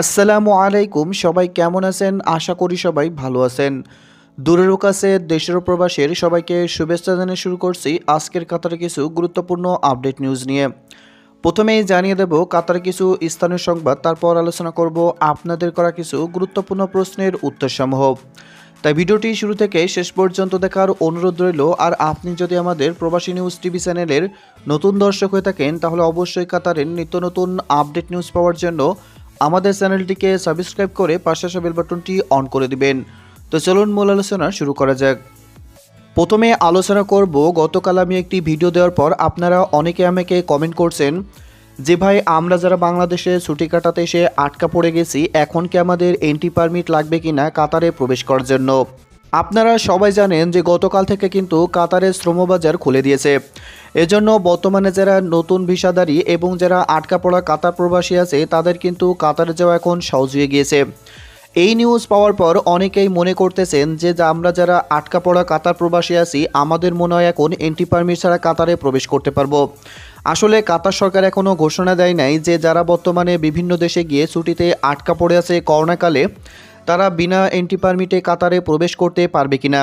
আসসালামু আলাইকুম, সবাই কেমন আছেন? আশা করি সবাই ভালো আছেন। দূরের কাছে, দেশের প্রবাসের সবাইকে শুভেচ্ছা জানিয়ে শুরু করছি আজকের কাতারে কিছু গুরুত্বপূর্ণ আপডেট নিউজ নিয়ে। প্রথমেই জানিয়ে দেব, কাতারে কিছু স্থানীয় সংবাদ, তারপর আলোচনা করব আপনাদের করা কিছু গুরুত্বপূর্ণ প্রশ্নের উত্তরসমূহ। তাই ভিডিওটি শুরু থেকে শেষ পর্যন্ত দেখার অনুরোধ রইল, আর আপনি যদি আমাদের প্রবাসী নিউজ টিভি চ্যানেলের নতুন দর্শক হয়ে থাকেন, তাহলে অবশ্যই কাতারের নিত্য নতুন আপডেট নিউজ পাওয়ার জন্য আমাদের চ্যানেলটিকে সাবস্ক্রাইব করে পাশে আসা বেল বাটনটি অন করে দিবেন। তো চলুন মূল আলোচনা শুরু করা যাক। প্রথমে আলোচনা করব, গতকাল আমি একটি ভিডিও দেওয়ার পর আপনারা অনেকে আমাকে কমেন্ট করছেন যে, ভাই, আমরা যারা বাংলাদেশে ছুটি কাটাতে এসে আটকা পড়ে গেছি, এখন কি আমাদের এন্ট্রি পারমিট লাগবে কিনা কাতারে প্রবেশ করার জন্য? আপনারা সবাই জানেন যে গতকাল থেকে কিন্তু কাতারের শ্রমবাজার খুলে দিয়েছে। এজন্য বর্তমানে যারা নতুন ভিসাদারি এবং যারা আটকা পড়া কাতার প্রবাসী আছে, তাদের কিন্তু কাতারে যাওয়া এখন সহজ হয়ে গিয়েছে। এই নিউজ পাওয়ার পর অনেকেই মনে করতেছেন যে আমরা যারা আটকা পড়া কাতার প্রবাসী আছি, আমাদের মনে হয় এখন এন্ট্রি পারমিট ছাড়া কাতারে প্রবেশ করতে পারব। আসলে কাতার সরকার এখনও ঘোষণা দেয় নাই যে যারা বর্তমানে বিভিন্ন দেশে গিয়ে ছুটিতে আটকা পড়ে আছে করোনাকালে তারা বিনা এন্ট্রি পারমিটে কাতারে প্রবেশ করতে পারবে কিনা?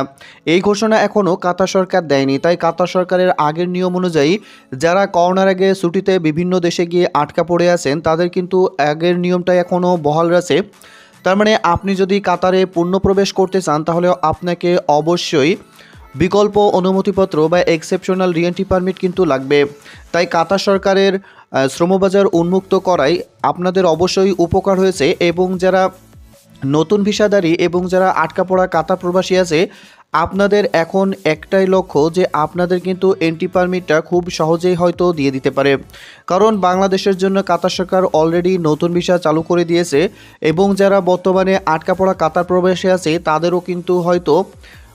এই ঘোষণা এখনও কাতার সরকার দেয়নি, তাই কাতার সরকারের আগের নিয়ম অনুযায়ী যারা করোনার আগে ছুটিতে বিভিন্ন দেশে গিয়ে আটকা পড়ে আছেন, তাদের কিন্তু আগের নিয়মটা এখনও বহাল রয়েছে। তার মানে আপনি যদি কাতারে পূর্ণ প্রবেশ করতে চান, তাহলে আপনাকে অবশ্যই বিকল্প অনুমতিপত্র বা এক্সেপশনাল রিএন্ট্রি পারমিট কিন্তু লাগবে। তাই কাতার সরকারের শ্রমবাজার উন্মুক্ত করায় আপনাদের অবশ্যই উপকার হয়েছে এবং যারা নতুন ভিসাদারি এবং যারা আটকা পড়া কাতার প্রবাসী আছে, আপনাদের এখন একটাই লক্ষ্য যে আপনাদের কিন্তু এন্ট্রি পারমিটটা খুব সহজেই হয়তো দিয়ে দিতে পারে। কারণ বাংলাদেশের জন্য কাতার সরকার অলরেডি নতুন ভিসা চালু করে দিয়েছে এবং যারা বর্তমানে আটকা পড়া কাতার প্রবাসী আছে, তাদেরও কিন্তু হয়তো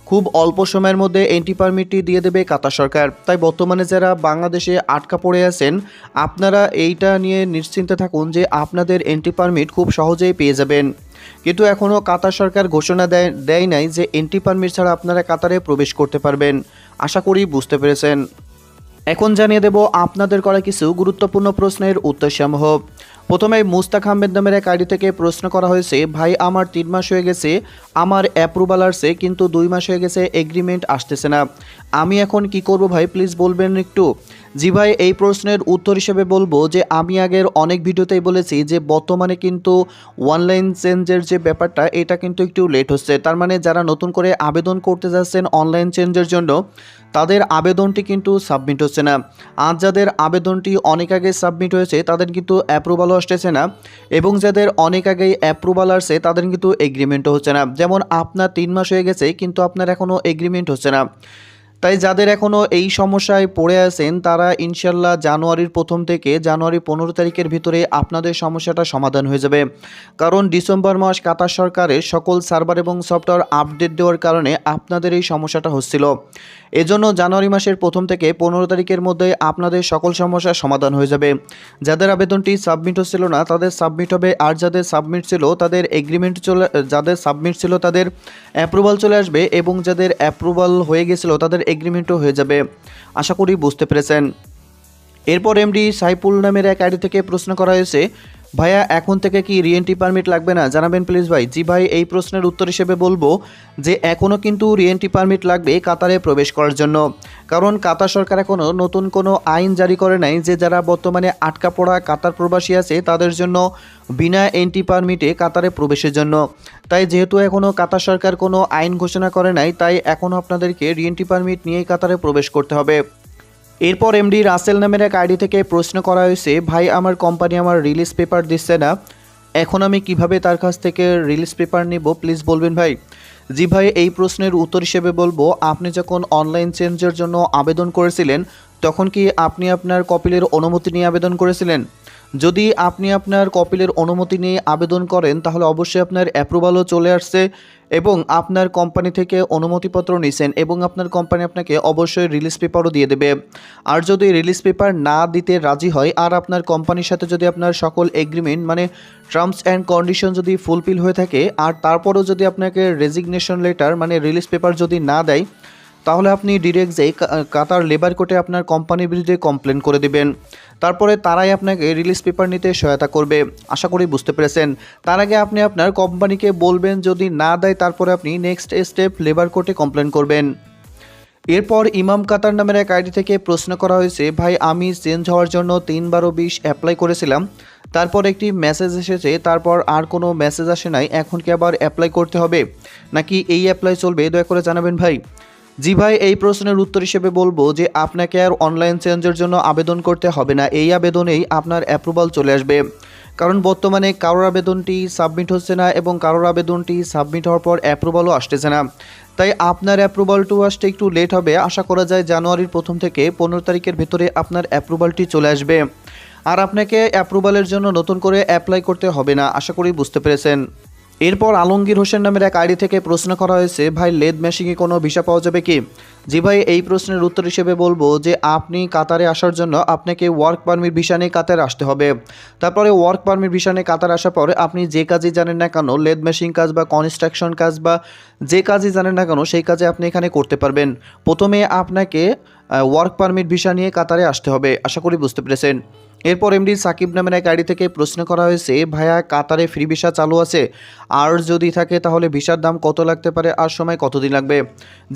খুব অল্প সময়ের মধ্যে এন্ট্রি পারমিটটি দিয়ে দেবে কাতার সরকার। তাই বর্তমানে যারা বাংলাদেশে আটকা পড়ে আছেন, আপনারা এইটা নিয়ে নিশ্চিন্তে থাকুন যে আপনাদের এন্ট্রি পারমিট খুব সহজেই পেয়ে যাবেন। কিন্তু এখনও কাতার সরকার ঘোষণা দেয় দেয় নাই যে এন্ট্রি পারমিট ছাড়া আপনারা কাতারে প্রবেশ করতে পারবেন। আশা করি বুঝতে পেরেছেন। এখন জানিয়ে দেব আপনাদের করা কিছু গুরুত্বপূর্ণ প্রশ্নের উত্তরসমূহ। প্রথমে মুস্তাক আহমেদ নামের এক আইডি থেকে প্রশ্ন করা হয়েছে, ভাই, আমার তিন মাস হয়ে গেছে, আমার অ্যাপ্রুভাল আসছে, কিন্তু দুই মাস হয়ে গেছে এগ্রিমেন্ট আসতেছে না। আমি এখন কি করব ভাই? প্লিজ বলবেন একটু। জি ভাই, এই প্রশ্নের উত্তর হিসেবে বলব যে আমি আগের অনেক ভিডিওতেই বলেছি যে বর্তমানে কিন্তু অনলাইন চেঞ্জের যে ব্যাপারটা, এটা কিন্তু একটু লেট হচ্ছে। তার মানে যারা নতুন করে আবেদন করতে যাচ্ছেন অনলাইন চেঞ্জের জন্য, তাদের আবেদনটি কিন্তু সাবমিট হচ্ছে না। আজ যাদের আবেদনটি অনেক আগে সাবমিট হয়েছে, তাদের কিন্তু অ্যাপ্রুভালও আসতেছে না। এবং যাদের অনেক আগেই অ্যাপ্রুভাল আসছে, তাদের কিন্তু এগ্রিমেন্টও হচ্ছে না। যেমন আপনার তিন মাস হয়ে গেছে, কিন্তু আপনার এখনও এগ্রিমেন্ট হচ্ছে না। তাই যাদের এখনও এই সমস্যায় পড়ে আছেন, তারা ইনশাল্লাহ জানুয়ারির প্রথম থেকে জানুয়ারি পনেরো তারিখের ভিতরে আপনাদের সমস্যাটা সমাধান হয়ে যাবে। কারণ ডিসেম্বর মাস কাতার সরকারের সকল সার্ভার এবং সফটওয়্যার আপডেট দেওয়ার কারণে আপনাদের এই সমস্যাটা হচ্ছিল। এজন্য জানুয়ারি মাসের প্রথম থেকে পনেরো তারিখের মধ্যে আপনাদের সকল সমস্যার সমাধান হয়ে যাবে। যাদের আবেদনটি সাবমিট হচ্ছিল না, তাদের সাবমিট হবে, আর যাদের সাবমিট ছিল, তাদের এগ্রিমেন্ট চলে, যাদের সাবমিট ছিল, তাদের অ্যাপ্রুভাল চলে আসবে, এবং যাদের অ্যাপ্রুভাল হয়ে গেছিল, তাদের এগ্রিমেন্টও হয়ে যাবে। আশা করি বুঝতে পেরেছেন। এরপর এমডি সাইফুল নামের এক আইডি থেকে প্রশ্ন করা হয়েছে ভাইয়া, এখন থেকে কি রিএন্ট্রি পারমিট লাগবে না? জানাবেন প্লিজ ভাই। জি ভাই, এই প্রশ্নের উত্তর হিসেবে বলব যে এখনও কিন্তু রিএন্ট্রি পারমিট লাগবে কাতারে প্রবেশ করার জন্য। কারণ কাতার সরকার এখনও নতুন কোনো আইন জারি করে নাই যে, যারা বর্তমানে আটকা পড়া কাতার প্রবাসী আছে, তাদের জন্য বিনা এন্ট্রি পারমিটে কাতারে প্রবেশের জন্য। তাই যেহেতু এখনও কাতার সরকার কোনো আইন ঘোষণা করে নাই, তাই এখনও আপনাদেরকে রিএন্ট্রি পারমিট নিয়েই কাতারে প্রবেশ করতে হবে। এরপর এমডি রাসেল নামের এক আইডি থেকে প্রশ্ন করা হয়েছে, ভাই, আমার কোম্পানি আমার রিলিজ পেপার দিচ্ছে না। এখন আমি কীভাবে তার কাছ থেকে রিলিজ পেপার নিব? প্লিজ বলবেন ভাই। জি ভাই, এই প্রশ্নের উত্তর হিসেবে বলব, আপনি যখন অনলাইন চেঞ্জের জন্য আবেদন করেছিলেন, তখন কি আপনি আপনার কপিলের অনুমতি নিয়ে আবেদন করেছিলেন? যদি আপনি আপনার কপিলের অনুমতি নিয়ে আবেদন করেন, তাহলে অবশ্যই আপনার অ্যাপ্রুভালও চলে আসছে এবং আপনার কোম্পানি থেকে অনুমতিপত্র নিছেন এবং আপনার কোম্পানি আপনাকে অবশ্যই রিলিজ পেপারও দিয়ে দেবে। আর যদি রিলিজ পেপার না দিতে রাজি হয়, আর আপনার কোম্পানির সাথে যদি আপনার সকল এগ্রিমেন্ট মানে টার্মস অ্যান্ড কন্ডিশন যদি ফুলফিল হয়ে থাকে, আর তারপরেও যদি আপনাকে রেজিগনেশন লেটার মানে রিলিজ পেপার যদি না দেয়, তাহলে আপনি ডিরেক্ট যে কাতার লেবার কোর্টে আপনার কোম্পানির বিরুদ্ধে কমপ্লেন করে দিবেন। তারপরে তারাই আপনাকে রিলিজ পেপার নিতে সহায়তা করবে। আশা করি বুঝতে পেরেছেন। তার আগে আপনি আপনার কোম্পানিকে বলবেন, যদি না দেয়, তারপরে আপনি নেক্সট স্টেপ লেবার কোর্টে কমপ্লেন করবেন। এরপর ইমাম কাতার নামের এক আইডি থেকে প্রশ্ন করা হয়েছে, ভাই, আমি চেঞ্জ হওয়ার জন্য তিন বারো বিশ অ্যাপ্লাই করেছিলাম। তারপর একটি মেসেজ এসেছে, তারপর আর কোনো মেসেজ আসে নাই, এখন কি আবার অ্যাপ্লাই করতে হবে? নাকি এই অ্যাপ্লাই চলবে? দয়া করে জানাবেন ভাই। জি ভাই, এই প্রশ্নের উত্তর হিসেবে বলব যে আপনাকে আর অনলাইন চেঞ্জের জন্য আবেদন করতে হবে না। এই আবেদনেই আপনার অ্যাপ্রুভাল চলে আসবে। কারণ বর্তমানে কারোর আবেদনটি সাবমিট হচ্ছে না এবং কারোর আবেদনটি সাবমিট হওয়ার পর অ্যাপ্রুভালও আসতেছে না। তাই আপনার অ্যাপ্রুভালটু আসতে একটু লেট হবে। আশা করা যায় জানুয়ারির প্রথম থেকে পনেরো তারিখের ভেতরে আপনার অ্যাপ্রুভালটি চলে আসবে। আর আপনাকে অ্যাপ্রুভালের জন্য নতুন করে অ্যাপ্লাই করতে হবে না। আশা করি বুঝতে পেরেছেন। এরপর আলমগীর হোসেন নামের এক আইডি থেকে প্রশ্ন করা হয়েছে, ভাই, লেদ মেশিংয়ে কোনো ভিসা পাওয়া যাবে কি? জি ভাই, এই প্রশ্নের উত্তর হিসেবে বলব যে, আপনি কাতারে আসার জন্য আপনাকে ওয়ার্ক পারমিট ভিসা নিয়ে কাতারে আসতে হবে। তারপরে ওয়ার্ক পারমিট ভিসা নিয়ে কাতার আসার পরে আপনি যে কাজই জানেন না কেন, লেদ মেশিন কাজ বা কনস্ট্রাকশন কাজ বা যে কাজই জানেন না কেন, সেই কাজে আপনি এখানে করতে পারবেন। প্রথমে আপনাকে ওয়ার্ক পারমিট ভিসা নিয়ে কাতারে আসতে হবে, আশা করি বুঝতে পেরেছেন। এরপর এমডি সাকিব নামের এক আইডি থেকে প্রশ্ন করা হয়েছে, ভাইয়া, কাতারে ফ্রি ভিসা চালু আছে, আর যদি থাকে তাহলে ভিসার দাম কত লাগতে পারে, আর সময় কতদিন লাগবে?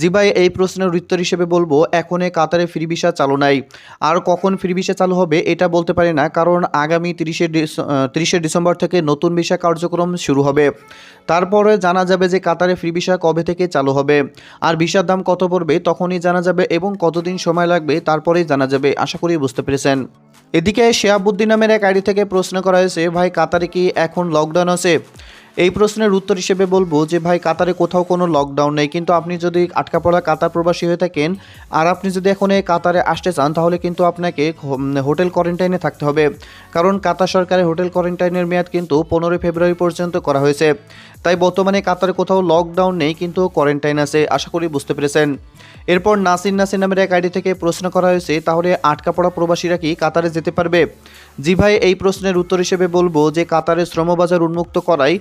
জি ভাই, এই প্রশ্নের উত্তর হিসেবে বলব এখনে কাতারে ফ্রি ভিসা চালু নাই। আর কখন ফ্রি ভিসা চালু হবে এটা বলতে পারি না, কারণ আগামী তিরিশে তিরিশে ডিসেম্বর থেকে নতুন ভিসা কার্যক্রম শুরু হবে। তারপরে জানা যাবে যে কাতারে ফ্রি ভিসা কবে থেকে চালু হবে, আর ভিসার দাম কত পড়বে, তখনই জানা যাবে এবং কতদিন সময় লাগবে, তারপরেই জানা যাবে, আশা করি বুঝতে পেরেছেন। এদিকে শেহাবুদ্দিন নামের এক আইডি থেকে প্রশ্ন করা হয়েছে, ভাই, কাতারে কি এখন লকডাউন আছে? এই প্রশ্নের উত্তর হিসেবে বলব যে, ভাই, কাতারে কোথাও কোনো লকডাউন নেই। কিন্তু আপনি যদি আটকা পড়া কাতার প্রবাসী হয়ে থাকেন, আর আপনি যদি এখন এই কাতারে আসতে চান, তাহলে কিন্তু আপনাকে হোটেল কোয়ারেন্টাইনে থাকতে হবে। কারণ কাতার সরকারের হোটেল কোয়ারেন্টাইনের মেয়াদ কিন্তু পনেরোই ফেব্রুয়ারি পর্যন্ত করা হয়েছে। তাই বর্তমানে কাতারে কোথাও লকডাউন নেই, কিন্তু কোয়ারেন্টাইন আছে। আশা করি বুঝতে পেরেছেন। এরপর নাসির নাসির নামের এক আইডি থেকে প্রশ্ন করা হয়েছে, তাহলে আটকা পড়া প্রবাসীরা কি কাতারে যেতে পারবে? জি, ভাই, এই প্রশ্নের উত্তর হিসেবে বলব যে কাতারের শ্রমবাজার উন্মুক্ত করায়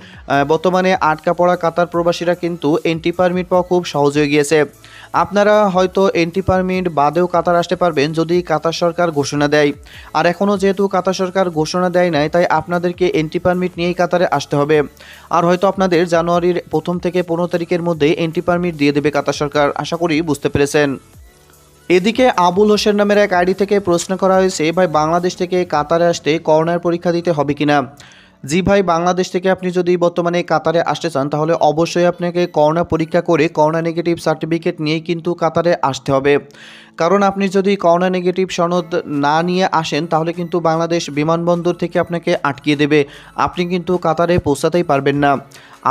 বর্তমানে আটকা পড়া কাতার প্রবাসীরা কিন্তু এন্টি পারমিট পাওয়া খুব সহজ হয়ে গিয়েছে। আপনারা হয়তো এন্টি পারমিট বাদেও কাতার আসতে পারবেন যদি কাতার সরকার ঘোষণা দেয়। আর এখনও যেহেতু কাতার সরকার ঘোষণা দেয় নাই, তাই আপনাদেরকে এন্টি পারমিট নিয়েই কাতারে আসতে হবে। আর হয়তো আপনাদের জানুয়ারির প্রথম থেকে পনেরো তারিখের মধ্যে এন্টি পারমিট দিয়ে দেবে কাতার সরকার, আশা করি বুঝতে পেরেছেন। এদিকে আবুল হোসেন নামের এক আইডি থেকে প্রশ্ন করা হয়েছে, ভাই বাংলাদেশ থেকে কাতারে আসতে করোনার পরীক্ষা দিতে হবে কিনা? জি ভাই, বাংলাদেশ থেকে আপনি যদি বর্তমানে কাতারে আসতে চান, তাহলে অবশ্যই আপনাকে করোনা পরীক্ষা করে করোনা নেগেটিভ সার্টিফিকেট নিয়েই কিন্তু কাতারে আসতে হবে। কারণ আপনি যদি করোনা নেগেটিভ সনদ না নিয়ে আসেন, তাহলে কিন্তু বাংলাদেশ বিমানবন্দর থেকে আপনাকে আটকিয়ে দেবে। আপনি কিন্তু কাতারে পৌঁছাতেই পারবেন না।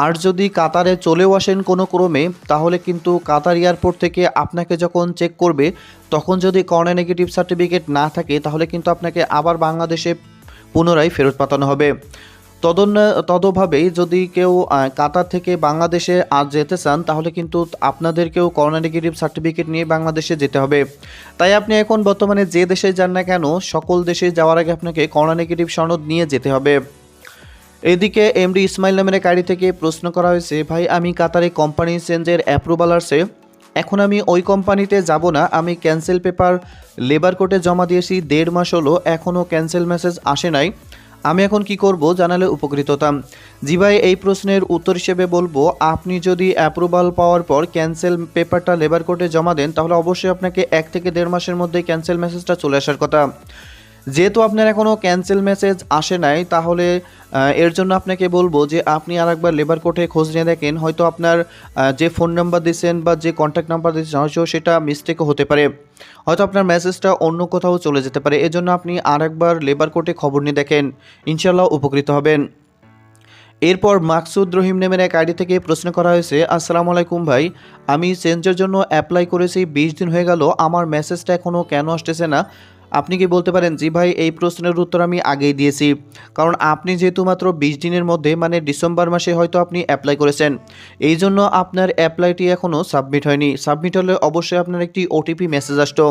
আর যদি কাতারে চলেও আসেন কোনো ক্রমে, তাহলে কিন্তু কাতার এয়ারপোর্ট থেকে আপনাকে যখন চেক করবে, তখন যদি করোনা নেগেটিভ সার্টিফিকেট না থাকে, তাহলে কিন্তু আপনাকে আবার বাংলাদেশে পুনরায় ফেরত পাঠানো হবে। তদন্য তদভাবেই যদি কেউ কাতার থেকে বাংলাদেশে আজ যেতে চান, তাহলে কিন্তু আপনাদেরকেও করোনা নেগেটিভ সার্টিফিকেট নিয়ে বাংলাদেশে যেতে হবে। তাই আপনি এখন বর্তমানে যে দেশে যান না কেন, সকল দেশে যাওয়ার আগে আপনাকে করোনা নেগেটিভ সনদ নিয়ে যেতে হবে। এদিকে এমডি ইসমাইল নামের আইডি থেকে প্রশ্ন করা হয়েছে, ভাই, আমি কাতারে কোম্পানি চেঞ্জের অ্যাপ্রুভাল আসছে। এখন আমি ওই কোম্পানিতে যাব না, আমি ক্যান্সেল পেপার লেবার কোর্টে জমা দিয়েছি, দেড় মাস হলো এখনও ক্যান্সেল মেসেজ আসে নাই। আমি এখন কি করব জানালে উপকৃত হতাম জি ভাই এই প্রশ্নের উত্তর হিসেবে বলব, আপনি যদি অ্যাপ্রুভাল পাওয়ার পর ক্যান্সেল পেপারটা লেবার কোর্টে জমা দেন, তাহলে অবশ্যই আপনাকে এক থেকে দেড় মাসের মধ্যে ক্যান্সেল মেসেজটা চলে আসার কথা। যেহেতু আপনার এখনও ক্যান্সেল মেসেজ আসে নাই, তাহলে এর জন্য আপনাকে বলব যে আপনি আর একবার লেবার কোর্টে খোঁজ নিয়ে দেখেন, হয়তো আপনার যে ফোন নাম্বার দিয়েছেন বা যে কন্ট্যাক্ট নাম্বার দিয়েছেন, হয়তো সেটা মিস্টেকও হতে পারে। হয়তো আপনার মেসেজটা অন্য কোথাও চলে যেতে পারে, এজন্য আপনি আর একবার লেবার কোর্টে খবর নিয়ে দেখেন। ইনশাল্লাহ উপকৃত হবেন। এরপর মাকসুদ রহিম নেমের এক আইডি থেকে প্রশ্ন করা হয়েছে, আসসালামু আলাইকুম ভাই, আমি চেঞ্জের জন্য অ্যাপ্লাই করেছি, বিশ দিন হয়ে গেল, আমার মেসেজটা এখনও কেন আসতেছে না? আপনি কি বলতে পারেন, জি ভাই, এই প্রশ্নের উত্তর আমি আগেই দিয়েছি। কারণ আপনি যেহেতু মাত্র বিশ দিনের মধ্যে মানে ডিসেম্বর মাসে হয়তো আপনি অ্যাপ্লাই করেছেন। এই জন্য আপনার অ্যাপ্লাইটি এখনও সাবমিট হয়নি। সাবমিট হলে অবশ্যই আপনার একটি ওটিপি মেসেজ আসতো।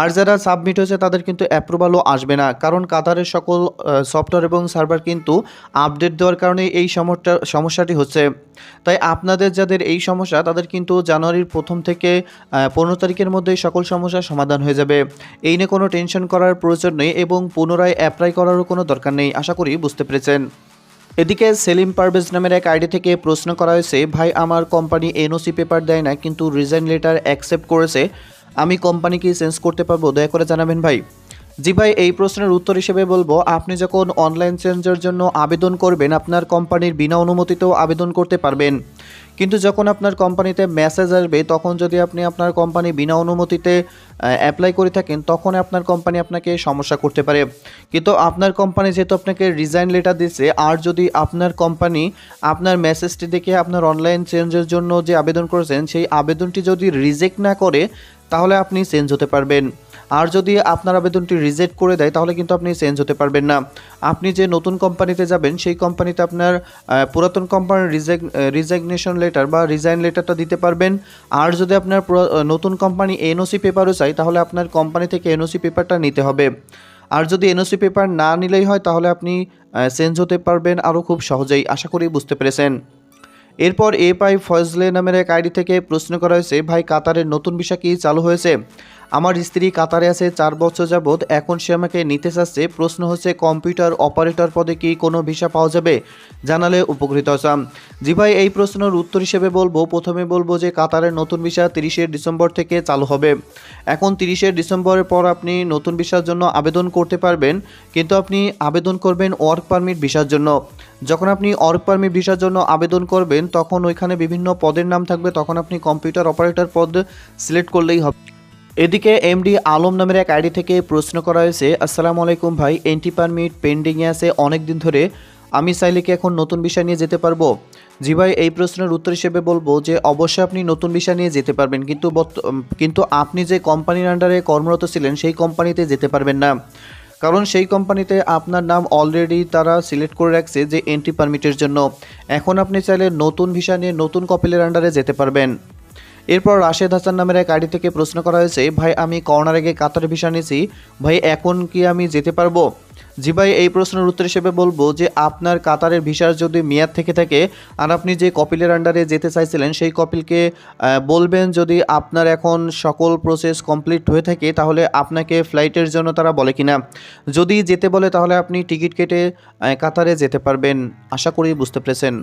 আর যারা সাবমিট হয়েছে, তাদের কিন্তু অ্যাপ্রুভালও আসবে না। কারণ কাতারের সকল সফটওয়্যার এবং সার্ভার কিন্তু আপডেট দেওয়ার কারণে এই সমস্যা, সমস্যাটি হচ্ছে। তাই আপনাদের যাদের এই সমস্যা, তাদের কিন্তু জানুয়ারির প্রথম থেকে পনেরো তারিখের মধ্যে সকল সমস্যার সমাধান হয়ে যাবে। এই নিয়ে কোনো টেনশন করার প্রয়োজন নেই এবং পুনরায় অ্যাপ্লাই করারও কোনো দরকার নেই, আশা করি বুঝতে পেরেছেন। এদিকে সেলিম পারভেজ নামের এক আইডি থেকে প্রশ্ন করা হয়েছে, ভাই, আমার কোম্পানি এনওসি পেপার দেয় না, কিন্তু রিজাইন লেটার অ্যাকসেপ্ট করেছে। আমি কোম্পানি কি চেঞ্জ করতে পারব, দয়া করে জানাবেন ভাই। জি ভাই, এই প্রশ্নের উত্তর হিসেবে বলব, আপনি যখন অনলাইন চেঞ্জের জন্য আবেদন করবেন, আপনার কোম্পানির বিনা অনুমতিতেও আবেদন করতে পারবেন। কিন্তু যখন আপনার কোম্পানিতে মেসেজ আসবে, তখন যদি আপনি আপনার কোম্পানি বিনা অনুমতিতে অ্যাপ্লাই করে থাকেন, তখন আপনার কোম্পানি আপনাকে সমস্যা করতে পারে। কিন্তু আপনার কোম্পানি যেহেতু আপনাকে রিজাইন লেটার দিচ্ছে আর যদি আপনার কোম্পানি আপনার মেসেজটি দেখে আপনার অনলাইন চেঞ্জের জন্য যে আবেদন করেছেন, সেই আবেদনটি যদি রিজেক্ট না করে তাহলে আপনি চেঞ্জ হতে পারবেন। আর যদি আপনার আবেদনটি রিজেক্ট করে দেয়, তাহলে কিন্তু আপনি চেঞ্জ হতে পারবেন না। আপনি যে নতুন কোম্পানিতে যাবেন, সেই কোম্পানিতে আপনার পুরাতন কোম্পানির রিজেক রিজাইগনেশন লেটার বা রিজাইন লেটারটা দিতে পারবেন। আর যদি আপনার নতুন কোম্পানি এনওসি পেপারও চাই, তাহলে আপনার কোম্পানি থেকে এনওসি পেপারটা নিতে হবে। আর যদি এনওসি পেপার না নিলেই হয়, তাহলে আপনি চেঞ্জ হতে পারবেন আরও খুব সহজেই। আশা করি বুঝতে পেরেছেন। এরপর এ পাই ফজলে নামের এক আইডি থেকে প্রশ্ন করা হয়েছে, ভাই, কাতারের নতুন ভিসা কি চালু হয়েছে? আমার স্ত্রী কাতারে আছে চার বছর যাবৎ, এখন সে আমাকে নিতে চাচ্ছে। প্রশ্ন হচ্ছে, কম্পিউটার অপারেটর পদে কি কোনো ভিসা পাওয়া যাবে? জানালে উপকৃত হতাম। জি ভাই, এই প্রশ্নের উত্তর হিসেবে বলব, প্রথমে বলব যে কাতারের নতুন ভিসা তিরিশে ডিসেম্বর থেকে চালু হবে। এখন তিরিশে ডিসেম্বরের পর আপনি নতুন ভিসার জন্য আবেদন করতে পারবেন, কিন্তু আপনি আবেদন করবেন ওয়ার্ক পারমিট ভিসার জন্য। যখন আপনি ওয়ার্ক পারমিট ভিসার জন্য আবেদন করবেন, তখন ওইখানে বিভিন্ন পদের নাম থাকবে, তখন আপনি কম্পিউটার অপারেটর পদ সিলেক্ট করলেই হবে। এদিকে এমডি আলম নামের এক আইডি থেকে প্রশ্ন করা হয়েছে, আসসালামু আলাইকুম ভাই এন্টি পারমিট পেন্ডিংয়ে আছে অনেক দিন ধরে, আমি চাইলে কি এখন নতুন বিষয় নিয়ে যেতে পারব? জি ভাই, এই প্রশ্নের উত্তর হিসেবে বলব যে, অবশ্যই আপনি নতুন বিষয় নিয়ে যেতে পারবেন, কিন্তু কিন্তু আপনি যে কোম্পানির আন্ডারে কর্মরত ছিলেন, সেই কোম্পানিতে যেতে পারবেন না। কারণ সেই কোম্পানিতে আপনার নাম অলরেডি তারা সিলেক্ট করে রাখছে যে, এন্ট্রি পারমিটের জন্য। এখন আপনি চাইলে নতুন ভিসা নিয়ে নতুন কপিলের আন্ডারে যেতে পারবেন। এরপর রাশেদ হাসান নামের এক আইডি থেকে প্রশ্ন করা হয়েছে, ভাই, আমি করোনার আগে কাতার ভিসা নিয়েছি। ভাই, এখন কি আমি যেতে পারব? জি ভাই, এই প্রশ্নের উত্তর হিসেবে বলব যে, আপনার কাতারের ভিসার যদি মেয়াদ থেকে থাকে আর আপনি যে কপিলের আন্ডারে যেতে চাইছিলেন, সেই কপিলকে বলবেন যদি আপনার এখন সকল প্রসেস কমপ্লিট হয়ে থাকে, তাহলে আপনাকে ফ্লাইটের জন্য তারা বলে কিনা। যদি যেতে বলে, তাহলে আপনি টিকিট কেটে কাতারে যেতে পারবেন। আশা করি বুঝতে পেরেছেন।